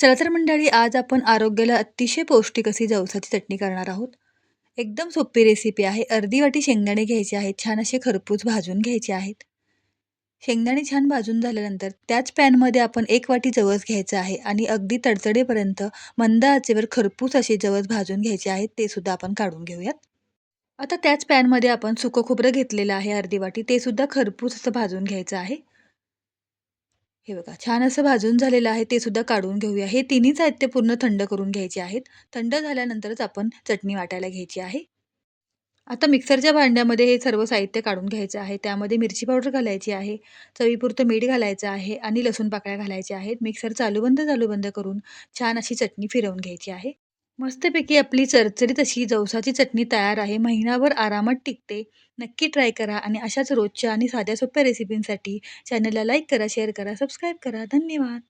चला तर मंडळी आज आपण आरोग्याला अतिशय पौष्टिक अशी जवसाची चटणी करणार आहोत. एकदम सोपी रेसिपी आहे. अर्धी वाटी शेंगदाणे घ्यायचे आहेत. छान असे खरपूस भाजून घ्यायचे आहेत. शेंगदाणे छान भाजून झाल्यानंतर त्याच पॅनमध्ये आपण एक वाटी जवस घ्यायचं आहे आणि अगदी तडतडेपर्यंत मंद आचेवर खरपूस असे जवस भाजून घ्यायचे आहेत. ते सुद्धा आपण काढून घेऊयात. आता त्याच पॅनमध्ये आपण सुकं खोबरं घेतलेलं आहे अर्धी वाटी. ते सुद्धा खरपूस असं भाजून घ्यायचं आहे. हे बघा छान असं भाजून झालेलं आहे ते सुद्धा काढून घेऊया. हे तिन्ही साहित्य पूर्ण थंड करून घ्यायचे आहेत. थंड झाल्यानंतरच आपण चटणी वाटायला घ्यायची आहे. आता मिक्सरच्या भांड्यामध्ये हे सर्व साहित्य काढून घ्यायचं आहे. त्यामध्ये मिरची पावडर घालायची आहे चवीपुरतं मीठ घालायचं आहे आणि लसूण पाकळ्या घालायच्या आहेत. मिक्सर चालू बंद चालू बंद करून छान अशी चटणी फिरवून घ्यायची आहे. मस्तपैकी आपली चरचरीत अशी जवसाची चटणी तयार आहे. महिनाभर आरामात टिकते. नक्की ट्राय करा आणि अशाच रोजच्या आणि साध्या सोप्या रेसिपींसाठी चॅनलला लाईक करा शेअर करा सबस्क्राईब करा. धन्यवाद.